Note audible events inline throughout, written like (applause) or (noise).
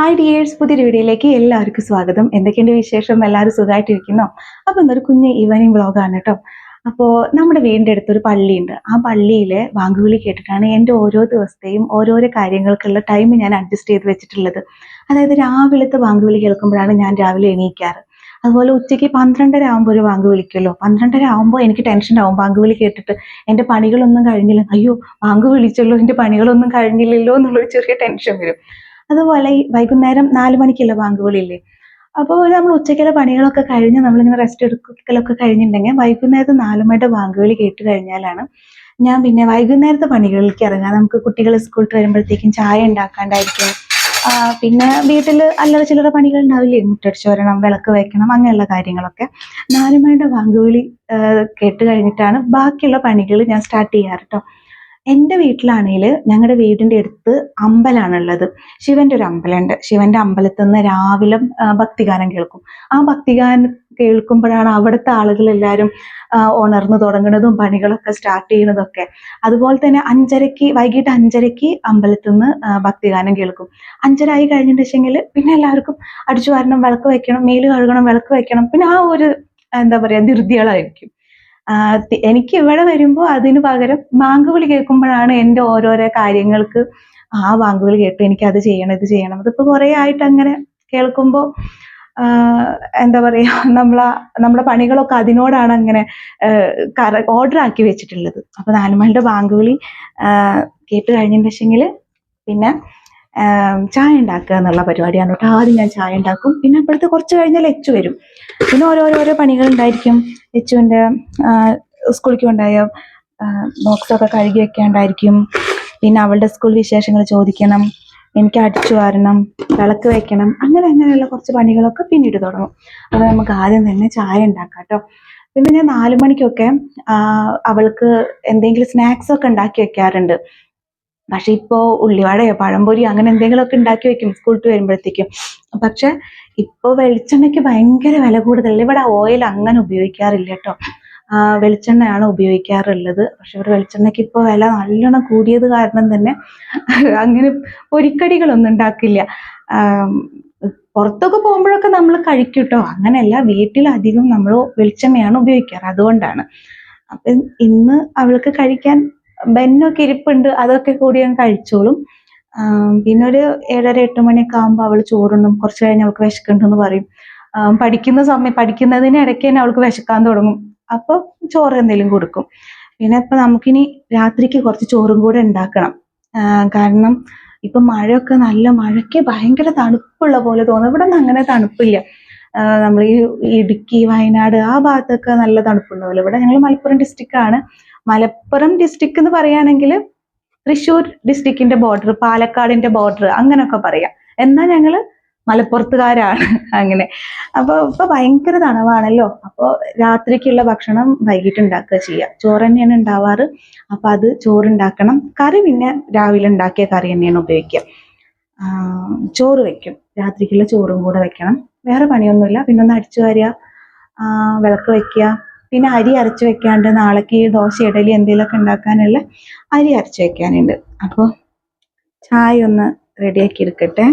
Hi dears പുതിയൊരു വീഡിയോയിലേക്ക് എല്ലാവർക്കും സ്വാഗതം. എന്തൊക്കെയുണ്ട് വിശേഷം? എല്ലാവരും സുഖമായിട്ടിരിക്കുന്നോ? അപ്പോൾ ഇന്നൊരു കുഞ്ഞ് ഈവനിങ് വ്ളോഗാണ് കേട്ടോ. അപ്പോൾ നമ്മുടെ വീടിന്റെ അടുത്തൊരു പള്ളിയുണ്ട്. ആ പള്ളിയിലെ വാങ്കുവിളി കേട്ടിട്ടാണ് എന്റെ ഓരോ ദിവസത്തെയും ഓരോരോ കാര്യങ്ങൾക്കുള്ള ടൈം ഞാൻ അഡ്ജസ്റ്റ് ചെയ്ത് വെച്ചിട്ടുള്ളത്. അതായത് രാവിലത്തെ വാങ്കുവിളി കേൾക്കുമ്പോഴാണ് ഞാൻ രാവിലെ എണീക്കാറ്. അതുപോലെ ഉച്ചയ്ക്ക് പന്ത്രണ്ടര ആകുമ്പോൾ ഒരു വാങ്ക് വിളിക്കുമല്ലോ പന്ത്രണ്ടര ആകുമ്പോൾ എനിക്ക് ടെൻഷൻ ആവും. വാങ്ക് വിളി കേട്ടിട്ട് എന്റെ പണികളൊന്നും കഴിഞ്ഞില്ല. അയ്യോ വാങ്ക് വിളിച്ചല്ലോ. എന്റെ പണികളൊന്നും കഴിഞ്ഞില്ലല്ലോ എന്നുള്ളൊരു ചെറിയ ടെൻഷൻ വരും. അതുപോലെ ഈ വൈകുന്നേരം നാല് മണിക്കുള്ള ബാങ്കുകളില്ലേ? അപ്പോൾ നമ്മൾ ഉച്ചയ്ക്കുള്ള പണികളൊക്കെ കഴിഞ്ഞ് നമ്മളിങ്ങനെ റെസ്റ്റ് എടുക്കലൊക്കെ കഴിഞ്ഞിട്ടുണ്ടെങ്കിൽ വൈകുന്നേരത്തെ നാല് മണിയുടെ വിളി കേട്ട് കഴിഞ്ഞാലാണ് ഞാൻ പിന്നെ വൈകുന്നേരത്തെ പണികളിലേക്ക് ഇറങ്ങാം നമുക്ക് കുട്ടികൾ സ്കൂളിൽ വരുമ്പോഴത്തേക്കും ചായ ഉണ്ടാക്കാണ്ടായിരിക്കും. പിന്നെ വീട്ടിൽ അല്ലറ ചില്ലറ പണികൾ ഉണ്ടാവില്ലേ? മുട്ടടിച്ച് വരണം വിളക്ക് വയ്ക്കണം അങ്ങനെയുള്ള കാര്യങ്ങളൊക്കെ നാല് മണിയുടെ വാങ്കുവിളി കേട്ട് കഴിഞ്ഞിട്ടാണ് ബാക്കിയുള്ള പണികൾ ഞാൻ സ്റ്റാർട്ട് ചെയ്യാറ് കേട്ടോ എന്റെ വീട്ടിലാണെങ്കിൽ ഞങ്ങളുടെ വീടിന്റെ അടുത്ത് അമ്പലമാണുള്ളത് ശിവന്റെ ഒരു അമ്പലമുണ്ട് ശിവന്റെ അമ്പലത്തിൽ നിന്ന് രാവിലെ ഭക്തിഗാനം കേൾക്കും. ആ ഭക്തിഗാനം കേൾക്കുമ്പോഴാണ് അവിടുത്തെ ആളുകൾ എല്ലാവരും ഉണർന്നു തുടങ്ങുന്നതും പണികളൊക്കെ സ്റ്റാർട്ട് ചെയ്യുന്നതൊക്കെ. അതുപോലെ തന്നെ അഞ്ചരയ്ക്ക് വൈകിട്ട് അഞ്ചരയ്ക്ക് അമ്പലത്തിൽ നിന്ന് ഭക്തിഗാനം കേൾക്കും. അഞ്ചര ആയി കഴിഞ്ഞിട്ടുണ്ടെങ്കിൽ പിന്നെ എല്ലാവർക്കും അടിച്ചു വാരണം വിളക്ക് വയ്ക്കണം മേൽ കഴുകണം വിളക്ക് വയ്ക്കണം പിന്നെ ആ ഒരു എന്താ പറയാ ധൃതികളായിരിക്കും. എനിക്ക് ഇവിടെ വരുമ്പോൾ അതിന് പകരം ബാങ്കുവിളി കേൾക്കുമ്പോഴാണ് എന്റെ ഓരോരോ കാര്യങ്ങൾക്ക് ആ ബാങ്കുവിളി കേട്ട് എനിക്ക് അത് ചെയ്യണം ഇത് ചെയ്യണം. അതിപ്പോൾ കുറേ ആയിട്ട് അങ്ങനെ കേൾക്കുമ്പോൾ എന്താ പറയാ (laughs) നമ്മളെ നമ്മുടെ പണികളൊക്കെ അതിനോടാണ് അങ്ങനെ ഓർഡർ ആക്കി വെച്ചിട്ടുള്ളത്. അപ്പോൾ നാലുമണിയുടെ ബാങ്കുവിളി കേട്ട് കഴിഞ്ഞിട്ടുണ്ടെങ്കിൽ പിന്നെ ചായ ഉണ്ടാക്കുക എന്നുള്ള പരിപാടിയാണ് കേട്ടോ. ആദ്യം ഞാൻ ചായ ഉണ്ടാക്കും. പിന്നെ അപ്പോഴത്തെ കുറച്ച് കഴിഞ്ഞാൽ എച്ചു വരും. പിന്നെ ഓരോരോരോ പണികൾ ഉണ്ടായിരിക്കും. എച്ചുവിന്റെ സ്കൂളിലേക്ക് ഉണ്ടായ ബോക്സൊക്കെ കഴുകി വെക്കാണ്ടായിരിക്കും പിന്നെ അവളുടെ സ്കൂൾ വിശേഷങ്ങൾ ചോദിക്കണം. എനിക്ക് അടിച്ചു വാരണം വിളക്ക് വെക്കണം അങ്ങനെ അങ്ങനെയുള്ള കുറച്ച് പണികളൊക്കെ പിന്നീട് തുടങ്ങും. അപ്പോൾ നമുക്ക് ആദ്യം തന്നെ ചായ ഉണ്ടാക്കാം കേട്ടോ. പിന്നെ ഞാൻ നാലു മണിക്കൊക്കെ അവൾക്ക് എന്തെങ്കിലും സ്നാക്സ് ഒക്കെ ഉണ്ടാക്കി വെക്കാറുണ്ട്. പക്ഷെ ഇപ്പോ ഉള്ളിവടയോ പഴംപൊരിയോ അങ്ങനെ എന്തെങ്കിലുമൊക്കെ ഉണ്ടാക്കി വെക്കും സ്കൂളിൽ വരുമ്പോഴത്തേക്കും. പക്ഷെ ഇപ്പോ വെളിച്ചെണ്ണയ്ക്ക് ഭയങ്കര വില കൂടുതലല്ലേ? ഇവിടെ ഓയിൽ അങ്ങനെ ഉപയോഗിക്കാറില്ല കേട്ടോ. വെളിച്ചെണ്ണയാണ് ഉപയോഗിക്കാറുള്ളത്. പക്ഷെ ഇവിടെ വെളിച്ചെണ്ണയ്ക്ക് ഇപ്പോൾ വില നല്ലോണം കൂടിയത് കാരണം തന്നെ അങ്ങനെ പൊരിക്കടികളൊന്നും ഉണ്ടാക്കില്ല. പുറത്തൊക്കെ പോകുമ്പോഴൊക്കെ നമ്മൾ കഴിക്കും കേട്ടോ. അങ്ങനെയല്ല വീട്ടിലധികം നമ്മൾ വെളിച്ചെണ്ണയാണ് ഉപയോഗിക്കാറ്. അതുകൊണ്ടാണ്. അപ്പം ഇന്ന് അവൾക്ക് കഴിക്കാൻ ബെന്നൊക്കെ ഇരിപ്പുണ്ട് അതൊക്കെ കൂടി ഞാൻ കഴിച്ചോളും. പിന്നെ ഒരു ഏഴര എട്ട് മണിയൊക്കെ ആകുമ്പോൾ അവൾ ചോറുണ്ണും കുറച്ച് കഴിഞ്ഞ് അവൾക്ക് വിശക്കുന്നുണ്ടെന്ന് പറയും. പഠിക്കുന്ന സമയം പഠിക്കുന്നതിന് ഇടയ്ക്ക് തന്നെ അവൾക്ക് വിശക്കാൻ തുടങ്ങും. അപ്പോൾ ചോറ് എന്തെങ്കിലും കൊടുക്കും. പിന്നെ ഇപ്പം നമുക്കിനി രാത്രിക്ക് കുറച്ച് ചോറും കൂടെ ഉണ്ടാക്കണം. കാരണം ഇപ്പം മഴയൊക്കെ നല്ല മഴയ്ക്ക് ഭയങ്കര തണുപ്പുള്ള പോലെ തോന്നുന്നു ഇവിടെ ഒന്നും അങ്ങനെ തണുപ്പില്ല. നമ്മൾ ഈ ഇടുക്കി വയനാട് ആ ഭാഗത്തൊക്കെ നല്ല തണുപ്പുണ്ടാവില്ല. ഇവിടെ ഞങ്ങൾ മലപ്പുറം ഡിസ്ട്രിക്റ്റ് ആണ്. മലപ്പുറം ഡിസ്ട്രിക്ട് എന്ന് പറയുകയാണെങ്കിൽ തൃശ്ശൂർ ഡിസ്ട്രിക്റ്റിന്റെ ബോർഡർ പാലക്കാടിന്റെ ബോർഡർ അങ്ങനെയൊക്കെ പറയാം. എന്നാൽ ഞങ്ങൾ മലപ്പുറത്തുകാരാണ് (laughs) അങ്ങനെ. അപ്പോൾ ഇപ്പൊ ഭയങ്കര തണവാണല്ലോ. അപ്പോൾ രാത്രിക്കുള്ള ഭക്ഷണം വൈകിട്ട് ഉണ്ടാക്കുക ചെയ്യുക ചോറ് തന്നെയാണ് ഉണ്ടാവാറ്. അപ്പൊ അത് ചോറുണ്ടാക്കണം. കറി പിന്നെ രാവിലെ ഉണ്ടാക്കിയ കറി തന്നെയാണ് ഉപയോഗിക്കുക. ചോറ് വെക്കും. രാത്രിക്കുള്ള ചോറും കൂടെ വെക്കണം. വേറെ പണിയൊന്നുമില്ല. പിന്നെ ഒന്ന് അടിച്ചു വാരുക. വിളക്ക് വെക്കുക. പിന്നെ അരി അരച്ച് വെക്കാണ്ട് നാളേക്ക് ദോശ ഇഡലി എന്തെങ്കിലുമൊക്കെ ഉണ്ടാക്കാനുള്ള അരി അരച്ച് വെക്കാനുണ്ട്. അപ്പോൾ ചായ ഒന്ന് റെഡിയാക്കി എടുക്കട്ടെ.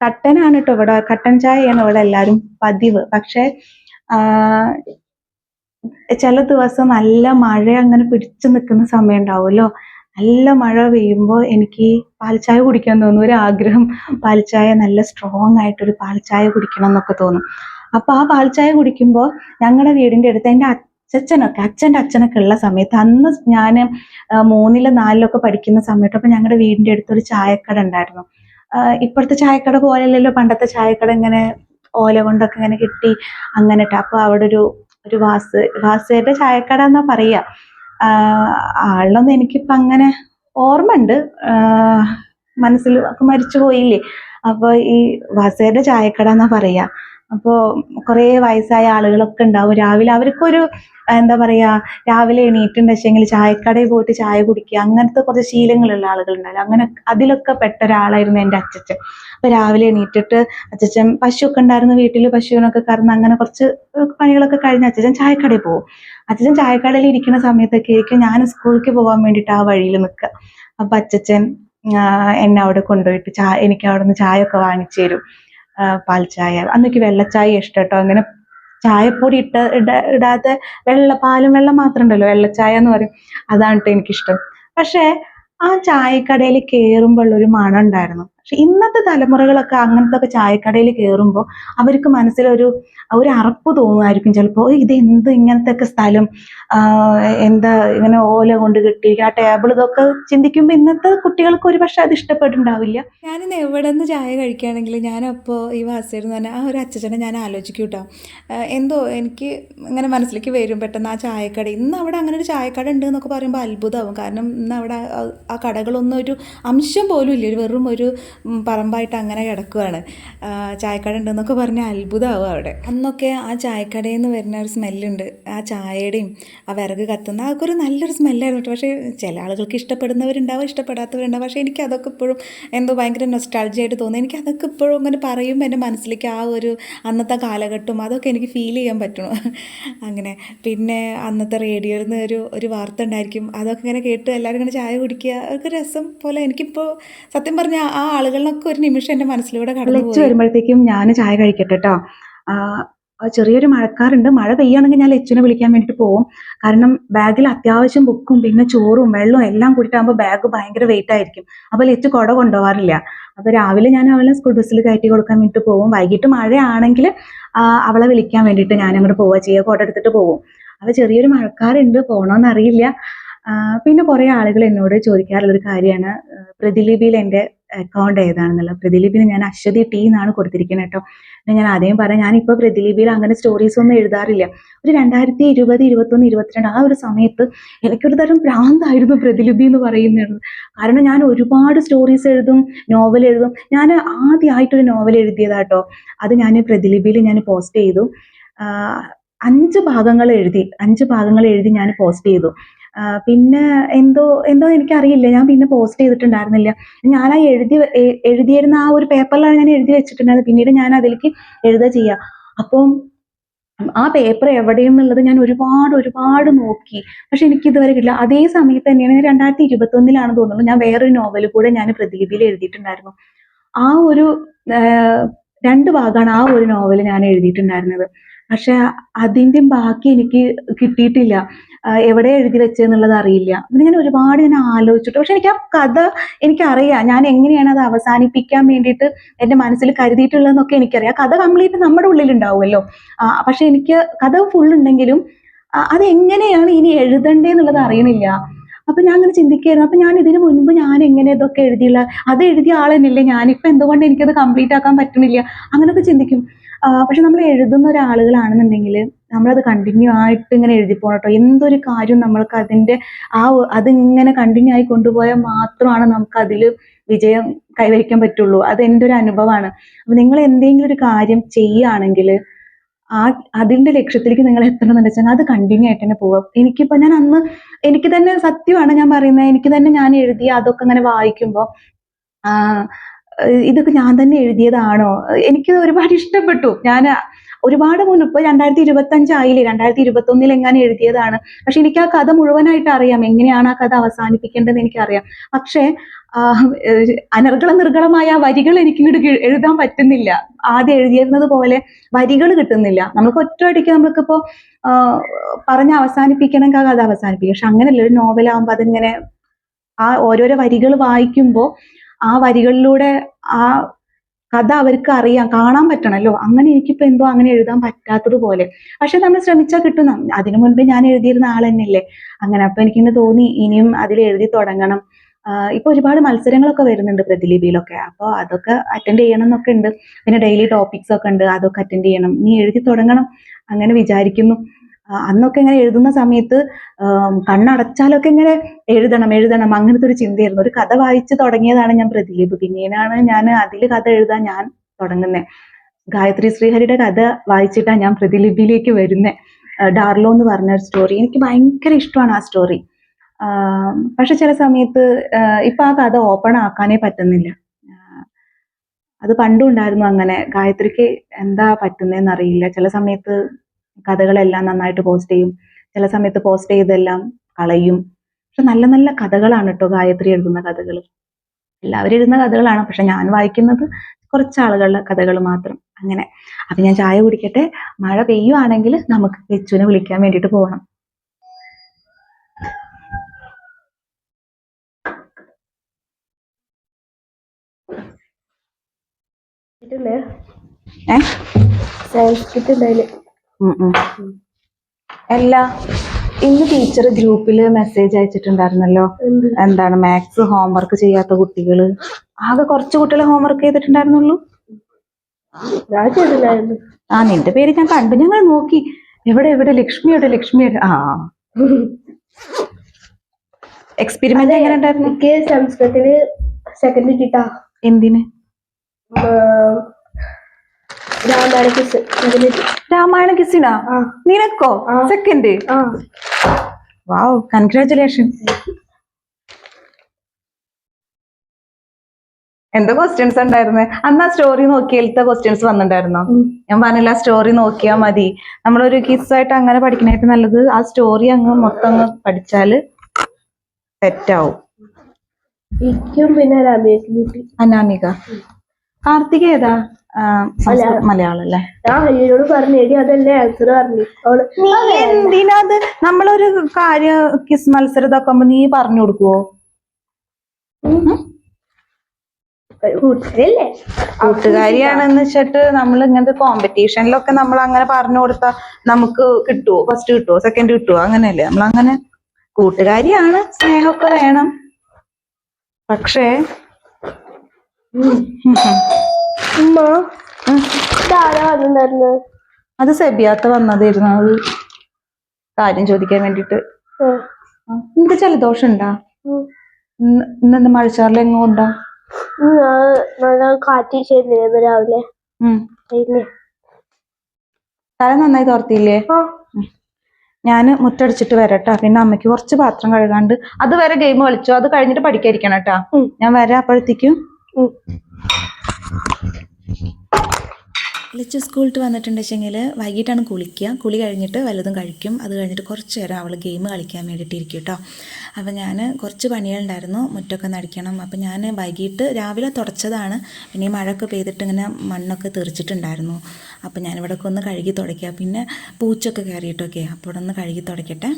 കട്ടനാണ് കേട്ടോ ഇവിടെ കട്ടൻ ചായയാണ് ഇവിടെ എല്ലാവരും പതിവ്. പക്ഷേ ചില ദിവസം നല്ല മഴ അങ്ങനെ പിടിച്ചു നിൽക്കുന്ന സമയം ഉണ്ടാവുമല്ലോ. നല്ല മഴ പെയ്യുമ്പോൾ എനിക്ക് പാൽച്ചായ കുടിക്കാൻ തോന്നും. ഒരു ആഗ്രഹം പാൽച്ചായ നല്ല സ്ട്രോങ് ആയിട്ടൊരു പാൽച്ചായ കുടിക്കണം എന്നൊക്കെ തോന്നും. അപ്പൊ ആ പാൽച്ചായ കുടിക്കുമ്പോൾ ഞങ്ങളുടെ വീടിന്റെ അടുത്ത് എന്റെ അച്ഛനൊക്കെ അച്ഛന്റെ അച്ഛനൊക്കെ ഉള്ള സമയത്ത് അന്ന് ഞാൻ മൂന്നിലോ നാലിലൊക്കെ പഠിക്കുന്ന സമയത്ത് അപ്പൊ ഞങ്ങളുടെ വീടിന്റെ അടുത്തൊരു ചായക്കട ഉണ്ടായിരുന്നു. ഇപ്പോഴത്തെ ചായക്കട പോലെയല്ലല്ലോ പണ്ടത്തെ ചായക്കട ഇങ്ങനെ ഓല കൊണ്ടൊക്കെ ഇങ്ങനെ കിട്ടി അങ്ങനെ അപ്പൊ അവിടെ ഒരു ഒരു വാസ് വാസയുടെ ചായക്കട എന്നാ പറയാ. ആഹ് എനിക്കിപ്പം അങ്ങനെ ഓർമ്മയുണ്ട്. മനസ്സിൽ ഒക്കെ മരിച്ചു പോയില്ലേ അപ്പോൾ ഈ വാസയുടെ ചായക്കട എന്നാ പറയാ. അപ്പോൾ കുറേ വയസ്സായ ആളുകളൊക്കെ ഉണ്ടാവും. രാവിലെ അവർക്കൊരു എന്താ പറയാ രാവിലെ എണീറ്റുണ്ടെച്ചെങ്കിൽ ചായക്കടയിൽ പോയിട്ട് ചായ കുടിക്കുക അങ്ങനത്തെ കുറച്ച് ശീലങ്ങളുള്ള ആളുകൾ ഉണ്ടാവില്ല അങ്ങനെ അതിലൊക്കെ പെട്ട ഒരാളായിരുന്നു എന്റെ അച്ചച്ചൻ. അപ്പൊ രാവിലെ എണീറ്റിട്ട് അച്ചച്ചൻ പശുവൊക്കെ ഉണ്ടായിരുന്നു വീട്ടിൽ പശുവിനൊക്കെ കറന്ന് അങ്ങനെ കുറച്ച് പണികളൊക്കെ കഴിഞ്ഞ് അച്ചച്ചൻ ചായക്കടയിൽ പോകും. അച്ചച്ചൻ ചായക്കടയിൽ ഇരിക്കുന്ന സമയത്തൊക്കെ ആയിരിക്കും ഞാൻ സ്കൂളിലേക്ക് പോകാൻ വേണ്ടിയിട്ട് ആ വഴിയിൽ നിൽക്കുക. അപ്പൊ അച്ചച്ചൻ എന്നെ അവിടെ കൊണ്ടുപോയിട്ട് ചായ എനിക്ക് അവിടെ നിന്ന് ചായ ഒക്കെ വാങ്ങിച്ചു തരും. ആഹ് പാൽ ചായ. അന്നൊക്കെ വെള്ളച്ചായ ഇഷ്ടം കേട്ടോ അങ്ങനെ ചായപ്പൊടി ഇട്ട ഇട ഇടാത്ത വെള്ള പാലും വെള്ളം മാത്രം ഉണ്ടല്ലോ വെള്ളച്ചായ എന്ന് പറയും. അതാണ് കേട്ടോ എനിക്കിഷ്ടം. പക്ഷേ ആ ചായക്കടയിൽ കയറുമ്പോൾ ഒരു മണം ഉണ്ടായിരുന്നു പക്ഷെ ഇന്നത്തെ തലമുറകളൊക്കെ അങ്ങനത്തെ ഒക്കെ ചായക്കടയിൽ കയറുമ്പോൾ അവർക്ക് മനസ്സിലൊരു ഒരു അറപ്പ് തോന്നുമായിരിക്കും ചിലപ്പോൾ ഇത് എന്ത് ഇങ്ങനത്തെ ഒക്കെ സ്ഥലം എന്താ ഇങ്ങനെ ഓല കൊണ്ട് കിട്ടി ആ ടേബിൾ ഇതൊക്കെ ചിന്തിക്കുമ്പോൾ ഇന്നത്തെ കുട്ടികൾക്ക് ഒരു പക്ഷെ അത് ഇഷ്ടപ്പെട്ടുണ്ടാവില്ല ഞാനിന്ന് എവിടെ നിന്ന് ചായ കഴിക്കുകയാണെങ്കിൽ ഞാനപ്പോൾ ഈ വാസയിരുന്ന് തന്നെ ആ ഒരു അച്ഛനെ ഞാൻ ആലോചിക്കും കേട്ടോ എന്തോ എനിക്ക് ഇങ്ങനെ മനസ്സിലേക്ക് വരും പെട്ടെന്ന് ആ ചായക്കട. ഇന്ന് അവിടെ അങ്ങനെ ഒരു ചായക്കട ഉണ്ട് എന്നൊക്കെ പറയുമ്പോൾ അത്ഭുതമാവും കാരണം ഇന്ന് അവിടെ ആ- കടകളൊന്നും ഒരു അംശം പോലും ഇല്ല. ഒരു വെറും ഒരു പറമ്പായിട്ട് അങ്ങനെ കിടക്കുവാണ്. ചായക്കട ഉണ്ടെന്നൊക്കെ പറഞ്ഞാൽ അത്ഭുതമാവും അവിടെ. അന്നൊക്കെ ആ ചായക്കടയിൽ നിന്ന് വരുന്ന ഒരു സ്മെല്ലുണ്ട്. ആ ചായയുടെയും ആ വിറക് കത്തുന്ന അതൊക്കെ ഒരു നല്ലൊരു സ്മെല്ലായിരുന്നു പക്ഷേ ചില ആളുകൾക്ക് ഇഷ്ടപ്പെടുന്നവരുണ്ടാവും ഇഷ്ടപ്പെടാത്തവരുണ്ടാവും. പക്ഷേ എനിക്ക് അതൊക്കെ ഇപ്പോഴും എന്തോ ഭയങ്കര നൊസ്റ്റാൾജി ആയിട്ട് തോന്നി എനിക്ക് അതൊക്കെ ഇപ്പോഴും അങ്ങനെ പറയുമ്പോൾ എന്റെ മനസ്സിലേക്ക് ആ ഒരു അന്നത്തെ കാലഘട്ടം അതൊക്കെ എനിക്ക് ഫീൽ ചെയ്യാൻ പറ്റണം. അങ്ങനെ പിന്നെ അന്നത്തെ റേഡിയോയിൽ നിന്ന് ഒരു ഒരു വാർത്ത ഉണ്ടായിരിക്കും. അതൊക്കെ ഇങ്ങനെ കേട്ട് എല്ലാവരും ഇങ്ങനെ ചായ കുടിക്കുക അതൊക്കെ രസം പോലെ എനിക്കിപ്പോൾ സത്യം പറഞ്ഞാൽ ആ ആളുകളിലൊക്കെ ഒരു നിമിഷം എന്റെ മനസ്സിലൂടെ കടന്നു വരുമ്പോഴത്തേക്കും ഞാൻ ചായ കഴിക്കട്ടെ കേട്ടോ ചെറിയൊരു മഴക്കാറുണ്ട്. മഴ പെയ്യാണെങ്കിൽ ഞാൻ ലച്ചുനെ വിളിക്കാൻ വേണ്ടിയിട്ട് പോകും കാരണം ബാഗിൽ അത്യാവശ്യം ബുക്കും പിന്നെ ചോറും വെള്ളവും എല്ലാം കൂട്ടിയിട്ടാകുമ്പോൾ ബാഗ് ഭയങ്കര വെയിറ്റ് ആയിരിക്കും. അപ്പോൾ ലച്ചു കുട കൊണ്ടുപോകാറില്ല. അപ്പോൾ രാവിലെ ഞാൻ അവളെ സ്കൂൾ ബസ്സിൽ കയറ്റി കൊടുക്കാൻ വേണ്ടിയിട്ട് പോകും വൈകിട്ട് മഴയാണെങ്കിൽ അവളെ വിളിക്കാൻ വേണ്ടിയിട്ട് ഞാൻ അങ്ങോട്ട് പോവുക ചെയ്യുക കുട എടുത്തിട്ട് പോകും അപ്പോൾ ചെറിയൊരു മഴക്കാറുണ്ട്. പോകണമെന്ന് അറിയില്ല. പിന്നെ കുറേ ആളുകൾ എന്നോട് ചോദിക്കാറുള്ളൊരു കാര്യമാണ്. പ്രതിലിപിയിൽ എന്റെ അക്കൗണ്ട് ഏതാണെന്നുള്ളത് പ്രതിലിപിന് ഞാൻ അശ്വതി ടി എന്നാണ് കൊടുത്തിരിക്കുന്നത് കേട്ടോ ഞാൻ ആദ്യം പറയാം ഞാനിപ്പോൾ പ്രതിലിപിയിൽ അങ്ങനെ സ്റ്റോറീസ് ഒന്നും എഴുതാറില്ല. ഒരു രണ്ടായിരത്തി ഇരുപത് ഇരുപത്തൊന്ന് ഇരുപത്തിരണ്ട് ആ ഒരു സമയത്ത് എനിക്കൊരു തരം ഭ്രാന്തായിരുന്നു പ്രതിലിപി എന്ന് പറയുന്നത്. കാരണം ഞാൻ ഒരുപാട് സ്റ്റോറീസ് എഴുതും നോവൽ എഴുതും. ഞാൻ ആദ്യമായിട്ടൊരു നോവൽ എഴുതിയതാട്ടോ അത് ഞാൻ പ്രതിലിപിയിൽ ഞാൻ പോസ്റ്റ് ചെയ്തു. അഞ്ച് ഭാഗങ്ങൾ എഴുതി അഞ്ച് ഭാഗങ്ങൾ എഴുതി ഞാൻ പോസ്റ്റ് ചെയ്തു. പിന്നെ എന്തോ എന്തോ എനിക്കറിയില്ല. ഞാൻ പിന്നെ പോസ്റ്റ് ചെയ്തിട്ടുണ്ടായിരുന്നില്ല. ഞാൻ ആ എഴുതി എഴുതിയിരുന്ന ആ ഒരു പേപ്പറിലാണ് ഞാൻ എഴുതി വെച്ചിട്ടുണ്ടായിരുന്നത്. പിന്നീട് ഞാൻ അതിലേക്ക് എഴുതുക ചെയ്യുക അപ്പം ആ പേപ്പർ എവിടെയെന്നുള്ളത് ഞാൻ ഒരുപാട് ഒരുപാട് നോക്കി. പക്ഷെ എനിക്ക് ഇതുവരെ കിട്ടില്ല. അതേ സമയത്ത് തന്നെയാണ് ഞാൻ രണ്ടായിരത്തി ഇരുപത്തി ഒന്നിലാണ് തോന്നുന്നു ഞാൻ വേറൊരു നോവൽ കൂടെ ഞാൻ പ്രതിലിപിയിൽ എഴുതിയിട്ടുണ്ടായിരുന്നു. ആ ഒരു രണ്ട് ഭാഗമാണ് ആ ഒരു നോവൽ ഞാൻ എഴുതിയിട്ടുണ്ടായിരുന്നത്. പക്ഷെ അതിന്റെ ബാക്കി എനിക്ക് കിട്ടിയിട്ടില്ല. എവിടെ എഴുതി വെച്ചെന്നുള്ളത് അറിയില്ല. പിന്നെ ഞാൻ ഒരുപാട് ഞാൻ ആലോചിച്ചിട്ട് പക്ഷെ എനിക്ക് ആ കഥ എനിക്കറിയാം. ഞാൻ എങ്ങനെയാണ് അത് അവസാനിപ്പിക്കാൻ വേണ്ടിയിട്ട് എന്റെ മനസ്സിൽ കരുതിയിട്ടുള്ളതെന്നൊക്കെ എനിക്കറിയാം. കഥ കംപ്ലീറ്റ് നമ്മുടെ ഉള്ളിൽ ഉണ്ടാവുമല്ലോ പക്ഷെ എനിക്ക് കഥ ആ, അത് എങ്ങനെയാണ് ഇനി എഴുതണ്ടേന്നുള്ളത് അറിയണില്ല. അപ്പൊ ഞാൻ അങ്ങനെ ചിന്തിക്കുകയായിരുന്നു. അപ്പൊ ഞാൻ ഇതിനു മുൻപ് ഞാൻ എങ്ങനെ ഇതൊക്കെ എഴുതിയില്ല അത് എഴുതിയ ആൾ ഞാനിപ്പോ എന്തുകൊണ്ട് എനിക്കത് കംപ്ലീറ്റ് ആക്കാൻ പറ്റുന്നില്ല? അങ്ങനെയൊക്കെ ചിന്തിക്കും. പക്ഷെ നമ്മൾ എഴുതുന്ന ഒരാളുകളാണെന്നുണ്ടെങ്കിൽ നമ്മളത് കണ്ടിന്യൂ ആയിട്ട് ഇങ്ങനെ എഴുതി പോകണം കേട്ടോ എന്തൊരു കാര്യം നമ്മൾക്ക് അതിന്റെ ആ അതിങ്ങനെ കണ്ടിന്യൂ ആയി കൊണ്ടുപോയാൽ മാത്രമാണ് നമുക്ക് അതിൽ വിജയം കൈവരിക്കാൻ പറ്റുള്ളൂ. അത് എന്റെ ഒരു അനുഭവമാണ്. അപ്പൊ നിങ്ങൾ എന്തെങ്കിലും ഒരു കാര്യം ചെയ്യുകയാണെങ്കിൽ ആ അതിന്റെ ലക്ഷ്യത്തിലേക്ക് നിങ്ങൾ എത്തണമെന്ന് വെച്ചാൽ അത് കണ്ടിന്യൂ ആയിട്ട് തന്നെ പോവാം എനിക്കിപ്പോ ഞാൻ അന്ന് എനിക്ക് തന്നെ സത്യമാണ് ഞാൻ പറയുന്നത്. എനിക്ക് തന്നെ ഞാൻ എഴുതി അതൊക്കെ അങ്ങനെ വായിക്കുമ്പോൾ ഇതൊക്കെ ഞാൻ തന്നെ എഴുതിയതാണോ? എനിക്ക് ഒരുപാട് ഇഷ്ടപ്പെട്ടു. ഞാൻ ഒരുപാട് മുൻപ് ഇപ്പൊ രണ്ടായിരത്തി ഇരുപത്തി അഞ്ചായില്ലേ രണ്ടായിരത്തി ഇരുപത്തി ഒന്നിൽ എങ്ങനെ എഴുതിയതാണ്. പക്ഷെ എനിക്ക് ആ കഥ മുഴുവനായിട്ട് അറിയാം. എങ്ങനെയാണ് ആ കഥ അവസാനിപ്പിക്കേണ്ടതെന്ന് എനിക്കറിയാം. പക്ഷേ അനർഗള നിർഗളമായ വരികൾ എനിക്ക് ഇങ്ങോട്ട് എഴുതാൻ പറ്റുന്നില്ല. ആദ്യം എഴുതിയിരുന്നത് പോലെ വരികൾ കിട്ടുന്നില്ല. നമുക്ക് ഒറ്റയടിക്ക് നമുക്കിപ്പോ പറഞ്ഞ് അവസാനിപ്പിക്കണമെങ്കിൽ ആ കഥ അവസാനിപ്പിക്കും. പക്ഷെ അങ്ങനെയല്ല. ഒരു നോവലാകുമ്പോൾ അതിങ്ങനെ ആ ഓരോരോ വരികൾ വായിക്കുമ്പോൾ ആ വരികളിലൂടെ ആ കഥ അവർക്ക് അറിയാം കാണാൻ പറ്റണല്ലോ. അങ്ങനെ എനിക്കിപ്പോ എന്തോ അങ്ങനെ എഴുതാൻ പറ്റാത്തത് പോലെ പക്ഷെ നമ്മൾ ശ്രമിച്ചാൽ കിട്ടും അതിനു മുൻപേ ഞാൻ എഴുതിയിരുന്ന ആൾ തന്നെയല്ലേ. അങ്ങനെ അപ്പൊ എനിക്കിങ്ങനെ തോന്നി ഇനിയും അതിൽ എഴുതി തുടങ്ങണം. ഇപ്പൊ ഒരുപാട് മത്സരങ്ങളൊക്കെ വരുന്നുണ്ട് പ്രതിലിപിയിലൊക്കെ. അപ്പോൾ അതൊക്കെ അറ്റൻഡ് ചെയ്യണം എന്നൊക്കെ ഉണ്ട്. പിന്നെ ഡെയിലി ടോപ്പിക്സ് ഒക്കെ ഉണ്ട്. അതൊക്കെ അറ്റൻഡ് ചെയ്യണം. നീ എഴുതി തുടങ്ങണം. അങ്ങനെ വിചാരിക്കുന്നു. അന്നൊക്കെ ഇങ്ങനെ എഴുതുന്ന സമയത്ത് കണ്ണടച്ചാലൊക്കെ ഇങ്ങനെ എഴുതണം എഴുതണം. അങ്ങനത്തെ ഒരു ചിന്തയായിരുന്നു. ഒരു കഥ വായിച്ച് തുടങ്ങിയതാണ് ഞാൻ പ്രതിലിപി പിന്നീടാണ് ഞാൻ അതിൽ കഥ എഴുതാൻ ഞാൻ തുടങ്ങുന്നത് ഗായത്രി ശ്രീഹരിയുടെ കഥ വായിച്ചിട്ടാണ് ഞാൻ പ്രതിലിപിയിലേക്ക് വരുന്നത് ഡാർലോ എന്ന് പറഞ്ഞ ഒരു സ്റ്റോറി. എനിക്ക് ഭയങ്കര ഇഷ്ടമാണ് ആ സ്റ്റോറി. പക്ഷെ ചില സമയത്ത് ഇപ്പൊ ആ കഥ ഓപ്പൺ ആക്കാനേ പറ്റുന്നില്ല. അത് പണ്ടുണ്ടായിരുന്നു അങ്ങനെ. ഗായത്രിക്ക് എന്താ പറ്റുന്നതെന്ന് അറിയില്ല ചില സമയത്ത് കഥകളെല്ലാം നന്നായിട്ട് പോസ്റ്റ് ചെയ്യും. ചില സമയത്ത് പോസ്റ്റ് ചെയ്തെല്ലാം കളയും. പക്ഷെ നല്ല നല്ല കഥകളാണ് കേട്ടോ ഗായത്രി എഴുതുന്ന കഥകൾ എല്ലാവരും എഴുതുന്ന കഥകളാണ്. പക്ഷെ ഞാൻ വായിക്കുന്നത് കുറച്ച് ആളുകളുടെ കഥകൾ മാത്രം. അങ്ങനെ. അപ്പൊ ഞാൻ ചായ കുടിക്കട്ടെ. മഴ പെയ്യുവാണെങ്കിൽ നമുക്ക് ലച്ചുവിനെ വിളിക്കാൻ വേണ്ടിയിട്ട് പോകണം ഏ? സയൻസ് കിറ്റ് ഉണ്ടായില്ലേ. അല്ല ഇന്ന് ടീച്ചർ ഗ്രൂപ്പിൽ മെസ്സേജ് അയച്ചിട്ടുണ്ടായിരുന്നല്ലോ. എന്താണ് മാത്സ് ഹോംവർക്ക് ചെയ്യാത്ത കുട്ടികൾ. ആകെ കുറച്ച് കുട്ടികൾ ഹോംവർക്ക് ചെയ്തിട്ടുണ്ടായിരുന്നുള്ളൂ. ആ നിന്റെ പേര് ഞാൻ കണ്ടു. ഞങ്ങൾ നോക്കി. എവിടെ എവിടെ? ലക്ഷ്മിയുടെ ലക്ഷ്മിയുടെ ആ. എക്സ്പെരിമെന്റ് എങ്ങനെ ഉണ്ടായിരുന്നു? സംസ്കൃതത്തിൽ സെക്കൻഡ് കിട്ടാ. എന്തിന്? രാമായണ കിസ് രാമായണ കിസിനാ നിനക്കോ? സെക്കൻഡ് വാവ് കൺഗ്രാചുലേഷൻ എന്താ ക്വസ്റ്റ്യൻസ് ഉണ്ടായിരുന്നേ? അന്ന് ആ സ്റ്റോറി നോക്കിയാലത്തെ ക്വസ്റ്റ്യൻസ് വന്നിട്ടുണ്ടായിരുന്നോ? ഞാൻ പറഞ്ഞില്ല ആ സ്റ്റോറി നോക്കിയാൽ മതി. നമ്മളൊരു കിസ്സായിട്ട് അങ്ങനെ പഠിക്കണായിട്ട് നല്ലത് ആ സ്റ്റോറി അങ്ങ് മൊത്തം അങ്ങ് പഠിച്ചാൽ സെറ്റാവും ഇക്കും പിന്നെ അനാമിക. കാർത്തിക ഏതാ? മലയാളം. അല്ലേ ഞാൻ ഹരിയോട് പറഞ്ഞു എടി അതല്ലേ ആൻസർ പറഞ്ഞു. അവൾ എന്തിനാ അത് നമ്മളൊരു കാര്യം കിസ് മത്സരം ഇതാക്കുമ്പോ നീ പറഞ്ഞു കൊടുക്കുവോ? കൂട്ടുകാരല്ലേ കൂട്ടുകാരിയാണെന്ന് വെച്ചിട്ട് നമ്മൾ ഇങ്ങനത്തെ കോമ്പറ്റീഷനിലൊക്കെ നമ്മൾ അങ്ങനെ പറഞ്ഞു കൊടുത്താ നമുക്ക് കിട്ടുവോ? ഫസ്റ്റ് കിട്ടുവോ? സെക്കൻഡ് കിട്ടുവോ? അങ്ങനെയല്ലേ? നമ്മൾ അങ്ങനെ കൂട്ടുകാരിയാണ് സ്നേഹമൊക്കെ വേണം. പക്ഷേ അത് സെബിയാത്ത വന്നതായിരുന്നു. അത് കാര്യം ചോദിക്കാൻ വേണ്ടിട്ട്. നിനക്ക് ജലദോഷം ഉണ്ടാ. ഇന്ന് മഴച്ചാറിൽ എങ്ങോ ഉണ്ടാ? കാറ്റ് ചെയ്യുന്നു രാവിലെ. തല നന്നായി തോർത്തിയില്ലേ? ഞാൻ ഞാൻ മുറ്റടിച്ചിട്ട് വരട്ടാ. പിന്നെ അമ്മയ്ക്ക് കുറച്ച് പാത്രം കഴുകാണ്ട്. അത് വരെ ഗെയിം കളിച്ചോ? അത് കഴിഞ്ഞിട്ട് പഠിക്കാതിരിക്കണം കേട്ടാ. ഞാൻ വരാം അപ്പോഴത്തേക്കും. ഉം. സ്കൂൾ വിട്ട് വന്നിട്ടുണ്ടെങ്കിൽ വൈകിട്ടാണ് കുളിക്കുക. കുളി കഴിഞ്ഞിട്ട് വല്ലതും കഴിക്കും. അത് കഴിഞ്ഞിട്ട് കുറച്ച് നേരം അവൾ ഗെയിം കളിക്കാൻ വേണ്ടിയിട്ട് ഇരിക്കും കേട്ടോ അപ്പോൾ ഞാൻ കുറച്ച് പണികളുണ്ടായിരുന്നു. മുറ്റൊക്കെ നടിക്കണം അപ്പോൾ ഞാൻ വൈകിട്ട് രാവിലെ തുടച്ചതാണ്. പിന്നെ ഈ മഴയൊക്കെ പെയ്തിട്ട് ഇങ്ങനെ മണ്ണൊക്കെ തെറിച്ചിട്ടുണ്ടായിരുന്നു. അപ്പോൾ ഞാനിവിടെ ഒക്കെ ഒന്ന് കഴുകി തുടയ്ക്കുക പിന്നെ പൂച്ചൊക്കെ കയറിയിട്ടൊക്കെ. അപ്പോൾ ഇവിടെ ഒന്ന് കഴുകി തുടയ്ക്കട്ടെ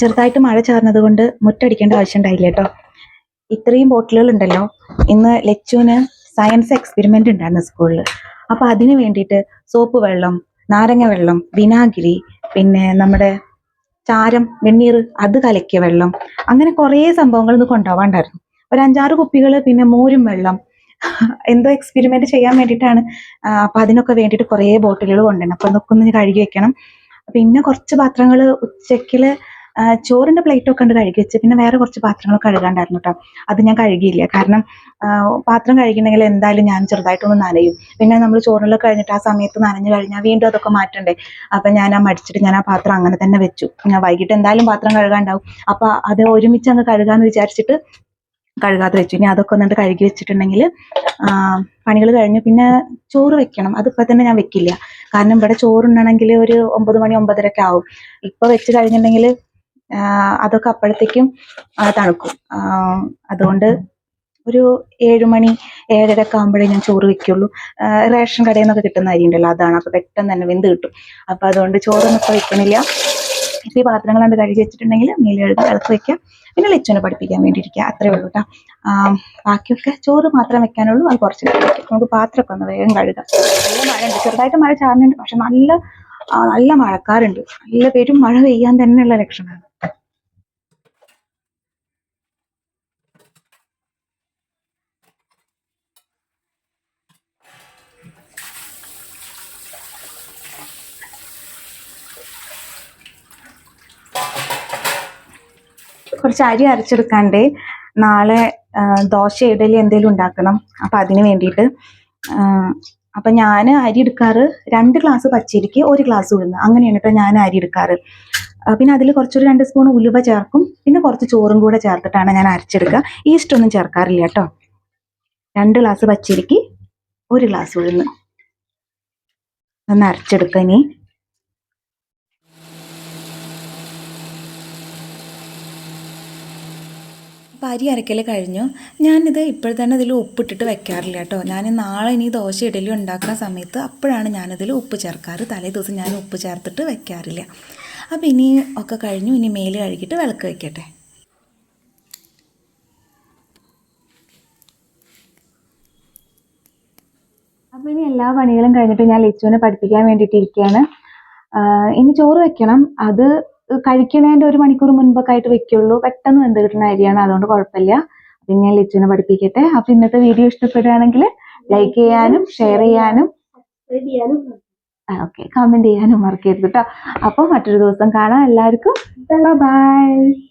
ചെറുതായിട്ട് മഴ ചാർന്നത് കൊണ്ട് മുറ്റടിക്കേണ്ട ആവശ്യം ഉണ്ടായില്ല കേട്ടോ ഇത്രയും ബോട്ടിലുകൾ ഉണ്ടല്ലോ. ഇന്ന് ലച്ചുവിന് സയൻസ് എക്സ്പെരിമെന്റ് ഉണ്ടായിരുന്നു സ്കൂളിൽ അപ്പൊ അതിനു വേണ്ടിയിട്ട് സോപ്പ് വെള്ളം നാരങ്ങ വെള്ളം വിനാഗിരി പിന്നെ നമ്മുടെ ചാരം വെണ്ണീർ അത് കലക്കിയ വെള്ളം. അങ്ങനെ കുറേ സംഭവങ്ങൾ ഇന്ന് കൊണ്ടുപോകാണ്ടായിരുന്നു ഒരു അഞ്ചാറ് കുപ്പികൾ പിന്നെ മോരും വെള്ളം. എന്തോ എക്സ്പെരിമെന്റ് ചെയ്യാൻ വേണ്ടിയിട്ടാണ്. അപ്പൊ അതിനൊക്കെ വേണ്ടിയിട്ട് കുറേ ബോട്ടിലുകൾ കൊണ്ടുവരണം അപ്പൊ അതൊക്കെ ഒന്ന് കഴുകി വെക്കണം. പിന്നെ കുറച്ച് പാത്രങ്ങൾ ഉച്ചക്കിൽ ചോറിന്റെ പ്ലേറ്റ് ഒക്കെ ഉണ്ട് കഴുകി വെച്ച്. പിന്നെ വേറെ കുറച്ച് പാത്രങ്ങൾ കഴുകാണ്ടായിരുന്നു കേട്ടോ അത് ഞാൻ കഴുകിയില്ല. കാരണം പാത്രം കഴുകണമെങ്കിൽ എന്തായാലും ഞാൻ ചെറുതായിട്ടൊന്ന് നനയും. പിന്നെ നമ്മൾ ചോറിലൊക്കെ കഴിഞ്ഞിട്ട് ആ സമയത്ത് നനഞ്ഞു കഴിഞ്ഞാൽ വീണ്ടും അതൊക്കെ മാറ്റണ്ടേ. അപ്പൊ ഞാൻ ആ മടിച്ചിട്ട് ഞാൻ ആ പാത്രം അങ്ങനെ തന്നെ വെച്ചു. ഞാൻ വൈകിട്ട് എന്തായാലും പാത്രം കഴുകാണ്ടാവും. അപ്പൊ അത് ഒരുമിച്ച് അങ്ങ് കഴുകാന്ന് വിചാരിച്ചിട്ട് കഴുകാതെ വെച്ചു. ഇനി അതൊക്കെ ഒന്നിട്ട് കഴുകി വെച്ചിട്ടുണ്ടെങ്കിൽ പണികൾ കഴിഞ്ഞു. പിന്നെ ചോറ് വെക്കണം. അതിപ്പോ തന്നെ ഞാൻ വെക്കില്ല. കാരണം ഇവിടെ ചോറുണ്ണണമെങ്കിൽ ഒരു ഒമ്പത് മണി ഒമ്പതരക്കെ ആവും ഇപ്പൊ വെച്ച് കഴിഞ്ഞിട്ടുണ്ടെങ്കിൽ അതൊക്കെ അപ്പോഴത്തേക്കും തണുക്കും. അതുകൊണ്ട് ഒരു ഏഴുമണി ഏഴര ഒക്കെ ആകുമ്പോഴേ ഞാൻ ചോറ് വെക്കുള്ളൂ. റേഷൻ കടയിൽ നിന്നൊക്കെ കിട്ടുന്ന അരി ഉണ്ടല്ലോ അതാണ്. അപ്പൊ പെട്ടെന്ന് തന്നെ വെന്ത് കിട്ടും. അപ്പൊ അതുകൊണ്ട് ചോറൊന്നും ഇപ്പൊ വെക്കണില്ല. ഇപ്പൊ ഈ പാത്രങ്ങൾ കണ്ട് കഴുകി വെച്ചിട്ടുണ്ടെങ്കിൽ മേലെഴുതി ഇളക്കി വെക്കാം പിന്നെ ലച്ചുവിനെ പഠിപ്പിക്കാൻ വേണ്ടിയിരിക്കുക. അത്രേ ഉള്ളൂ കേട്ടോ. ബാക്കിയൊക്കെ ചോറ് മാത്രം വെക്കാനുള്ളൂ. അത് കുറച്ച് നമുക്ക് പാത്രമൊക്കെ ഒന്ന് വേഗം കഴുകാം. നല്ല മഴ ഉണ്ട് ചെറുതായിട്ട് മഴ ചാറുന്നുണ്ട്. പക്ഷെ നല്ല നല്ല മഴക്കാരുണ്ട് നല്ല പേരും മഴ പെയ്യാൻ തന്നെയുള്ള ലക്ഷണമാണ്. കുറച്ച് അരി അരച്ചെടുക്കാണ്ട് നാളെ ദോശ ഇഡലി എന്തെങ്കിലും ഉണ്ടാക്കണം. അപ്പൊ അതിന് വേണ്ടിയിട്ട് അപ്പം ഞാൻ അരി എടുക്കാറ് രണ്ട് ഗ്ലാസ് പച്ചരിക്ക് ഒരു ഗ്ലാസ് ഉഴുന്ന്. അങ്ങനെയാണ് കേട്ടോ ഞാൻ അരി എടുക്കാറ്. പിന്നെ അതിൽ കുറച്ചൊരു രണ്ട് സ്പൂൺ ഉലുവ ചേർക്കും. പിന്നെ കുറച്ച് ചോറും കൂടെ ചേർത്തിട്ടാണ് ഞാൻ അരച്ചെടുക്കുക. ഈസ്റ്റ് ഒന്നും ചേർക്കാറില്ല കേട്ടോ രണ്ട് ഗ്ലാസ് പച്ചരിക്ക് ഒരു ഗ്ലാസ് ഉഴുന്ന്. ഒന്ന് അരച്ചെടുക്കുക ഇനി. അപ്പോൾ അരി അരക്കൽ കഴിഞ്ഞു. ഞാനിത് ഇപ്പോൾ തന്നെ ഇതിൽ ഉപ്പിട്ടിട്ട് വെക്കാറില്ല കേട്ടോ. ഞാൻ നാളെ ഇനി ദോശ ഇഡലി ഉണ്ടാക്കുന്ന സമയത്ത് അപ്പോഴാണ് ഞാനിതിൽ ഉപ്പ് ചേർക്കാറ്. തലേ ദിവസം ഞാൻ ഉപ്പ് ചേർത്തിട്ട് വെക്കാറില്ല. അപ്പോൾ ഇനി ഒക്കെ കഴിഞ്ഞു. ഇനി മേൽ കഴുകിയിട്ട് വിളക്ക് വയ്ക്കട്ടെ അപ്പോൾ ഇനി എല്ലാ പണികളും കഴിഞ്ഞിട്ട് ഞാൻ ലിച്ചുവിനെ പഠിപ്പിക്കാൻ വേണ്ടിയിട്ട് ഇരിക്കുകയാണ്. ഇനി ചോറ് വെക്കണം. അത് കഴിക്കണേന്റെ ഒരു മണിക്കൂർ മുൻപൊക്കെ ആയിട്ട് വെക്കുള്ളൂ. പെട്ടെന്ന് വെന്ത് കിട്ടുന്ന അരിയാണ്. അതുകൊണ്ട് കുഴപ്പമില്ല. പിന്നെ ഞാൻ ലിച്ചുവിനെ പഠിപ്പിക്കട്ടെ. അപ്പോൾ ഇന്നത്തെ വീഡിയോ ഇഷ്ടപ്പെടുകയാണെങ്കിൽ ലൈക്ക് ചെയ്യാനും ഷെയർ ചെയ്യാനും ഓക്കെ കമന്റ് ചെയ്യാനും മറക്കരുത് കേട്ടോ അപ്പോൾ മറ്റൊരു ദിവസം കാണാം. എല്ലാവർക്കും ബൈ